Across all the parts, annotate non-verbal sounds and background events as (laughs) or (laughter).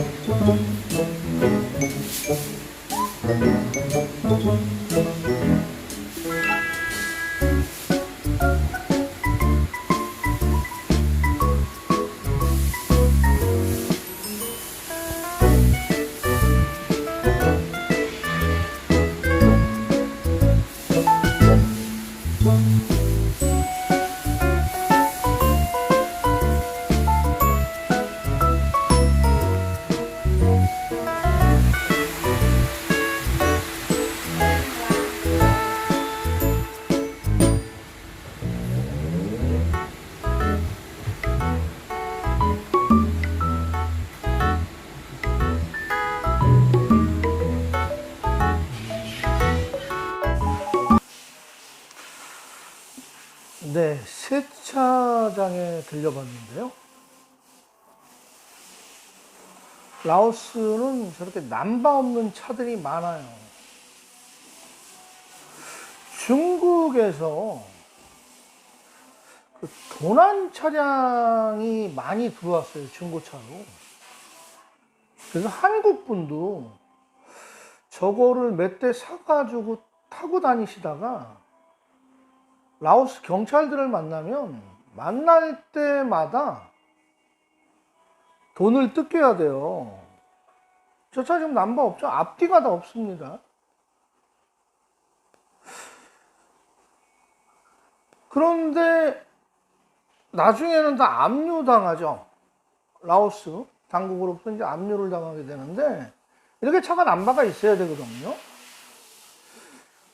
네, 세차장에 들려봤는데요. 라오스는 저렇게 남바 없는 차들이 많아요. 중국에서 그 도난 차량이 많이 들어왔어요, 중고차로. 그래서 한국 분도 저거를 몇 대 사가지고 타고 다니시다가 라오스 경찰들을 만나면 만날 때마다 돈을 뜯겨야 돼요. 저 차 지금 남바 없죠? 앞뒤가 다 없습니다. 그런데 나중에는 다 압류당하죠. 라오스 당국으로부터 이제 압류를 당하게 되는데 이렇게 차가 남바가 있어야 되거든요.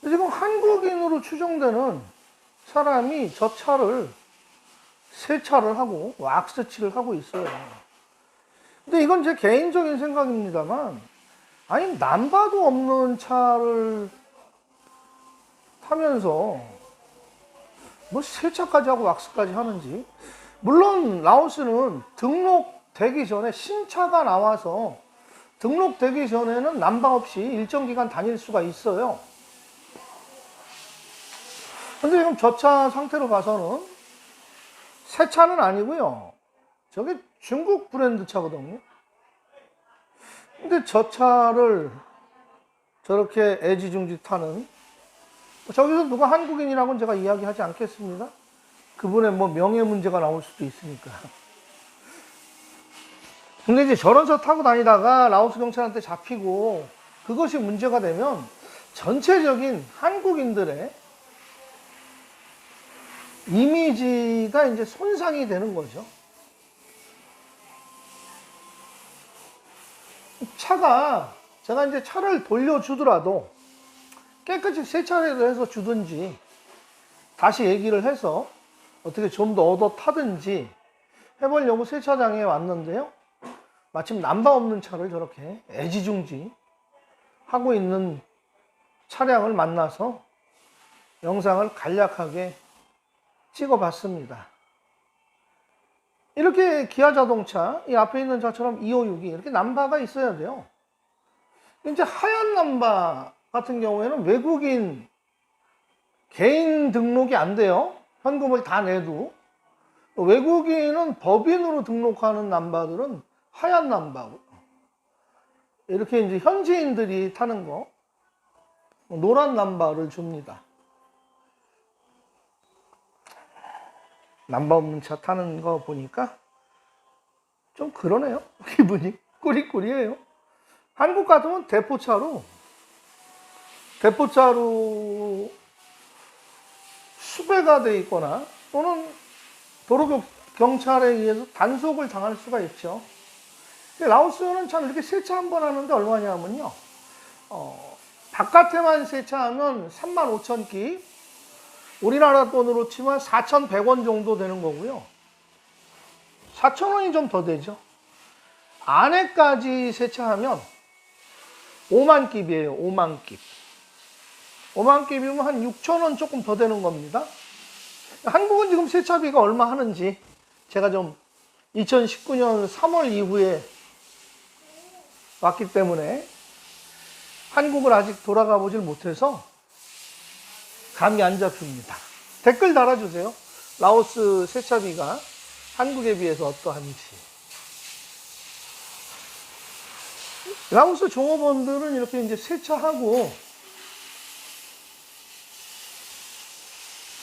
지금 한국인으로 추정되는 사람이 저 차를 세차를 하고 왁스칠을 하고 있어요. 근데 이건 제 개인적인 생각입니다만, 아니, 남바도 없는 차를 타면서 뭐 세차까지 하고 왁스까지 하는지. 물론 라오스는 등록되기 전에 신차가 나와서 등록되기 전에는 남바 없이 일정 기간 다닐 수가 있어요. 근데 지금 저 차 상태로 봐서는 새 차는 아니고요. 저게 중국 브랜드 차거든요. 근데 저 차를 저렇게 애지중지 타는 저기서 누가 한국인이라고는 제가 이야기하지 않겠습니다. 그분의 뭐 명예 문제가 나올 수도 있으니까. 근데 이제 저런 차 타고 다니다가 라오스 경찰한테 잡히고 그것이 문제가 되면 전체적인 한국인들의 이미지가 이제 손상이 되는 거죠. 차가 제가 이제 차를 돌려주더라도 깨끗이 세차를 해서 주든지 다시 얘기를 해서 어떻게 좀 더 얻어 타든지 해보려고 세차장에 왔는데요. 마침 남바 없는 차를 저렇게 애지중지 하고 있는 차량을 만나서 영상을 간략하게 찍어봤습니다. 이렇게 기아 자동차, 이 앞에 있는 차처럼 256이 이렇게 남바가 있어야 돼요. 이제 하얀 남바 같은 경우에는 외국인 개인 등록이 안 돼요. 현금을 다 내도. 외국인은 법인으로 등록하는 남바들은 하얀 남바고. 이렇게 이제 현지인들이 타는 거, 노란 남바를 줍니다. 남바 없는 차 타는 거 보니까 좀 그러네요. (laughs) 기분이 꾸리꾸리해요. 한국 같으면 대포차로 대포차로 수배가 돼 있거나 또는 도로 경찰에 의해서 단속을 당할 수가 있죠. 라오스는 참 이렇게 세차 한 번 하는데 얼마냐면요. 어, 바깥에만 세차하면 3만 5천 기, 우리나라 돈으로 치면 4,100원 정도 되는 거고요. 4,000원이 좀 더 되죠. 안에까지 세차하면 5만 깁이에요. 5만 깁. 5만 깁이면 한 6천 원 조금 더 되는 겁니다. 한국은 지금 세차비가 얼마 하는지 제가 좀 2019년 3월 이후에 왔기 때문에 한국을 아직 돌아가 보질 못해서 감이 안 잡힙니다. 댓글 달아주세요. 라오스 세차비가 한국에 비해서 어떠한지. 라오스 종업원들은 이렇게 이제 세차하고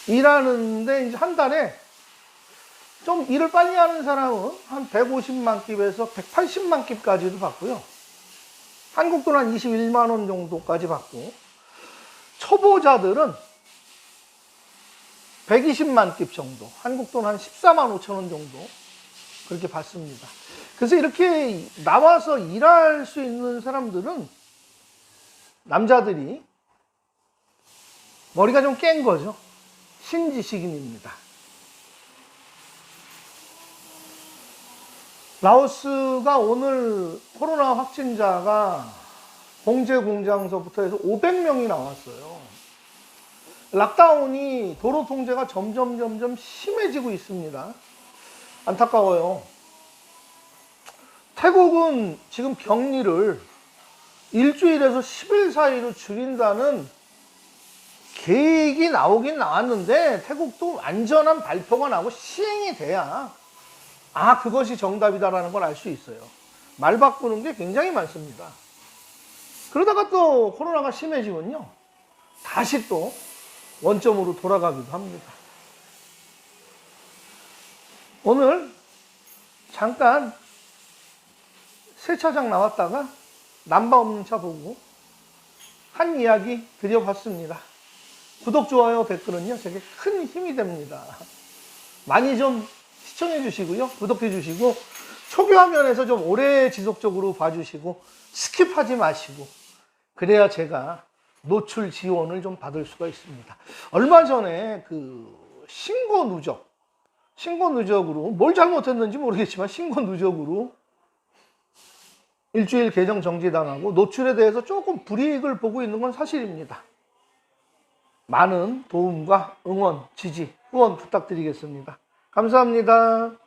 일하는데 이제 한 달에 좀 일을 빨리 하는 사람은 한 150만 깁에서 180만 깁까지도 받고요. 한국 돈 한 21만 원 정도까지 받고 초보자들은 120만 깁 정도, 한국 돈 한 14만 5천 원 정도 그렇게 받습니다. 그래서 이렇게 나와서 일할 수 있는 사람들은 남자들이 머리가 좀 깬 거죠. 신지식인입니다. 라오스가 오늘 코로나 확진자가 봉제 공장서부터 해서 500명이 나왔어요. 락다운이 도로 통제가 점점 점점 심해지고 있습니다. 안타까워요. 태국은 지금 격리를 일주일에서 10일 사이로 줄인다는 계획이 나오긴 나왔는데 태국도 안전한 발표가 나고 시행이 돼야 아 그것이 정답이다라는 걸 알 수 있어요. 말 바꾸는 게 굉장히 많습니다. 그러다가 또 코로나가 심해지면요 다시 또 원점으로 돌아가기도 합니다. 오늘 잠깐 세차장 나왔다가 남바 없는 차 보고 한 이야기 드려봤습니다. 구독, 좋아요, 댓글은요, 제게 큰 힘이 됩니다. 많이 좀 시청해 주시고요. 구독해 주시고, 초기 화면에서 좀 오래 지속적으로 봐주시고, 스킵하지 마시고, 그래야 제가 노출 지원을 좀 받을 수가 있습니다. 얼마 전에 그 신고 누적, 신고 누적으로, 뭘 잘못했는지 모르겠지만, 신고 누적으로 일주일 계정 정지당하고 노출에 대해서 조금 불이익을 보고 있는 건 사실입니다. 많은 도움과 응원, 지지, 후원 부탁드리겠습니다. 감사합니다.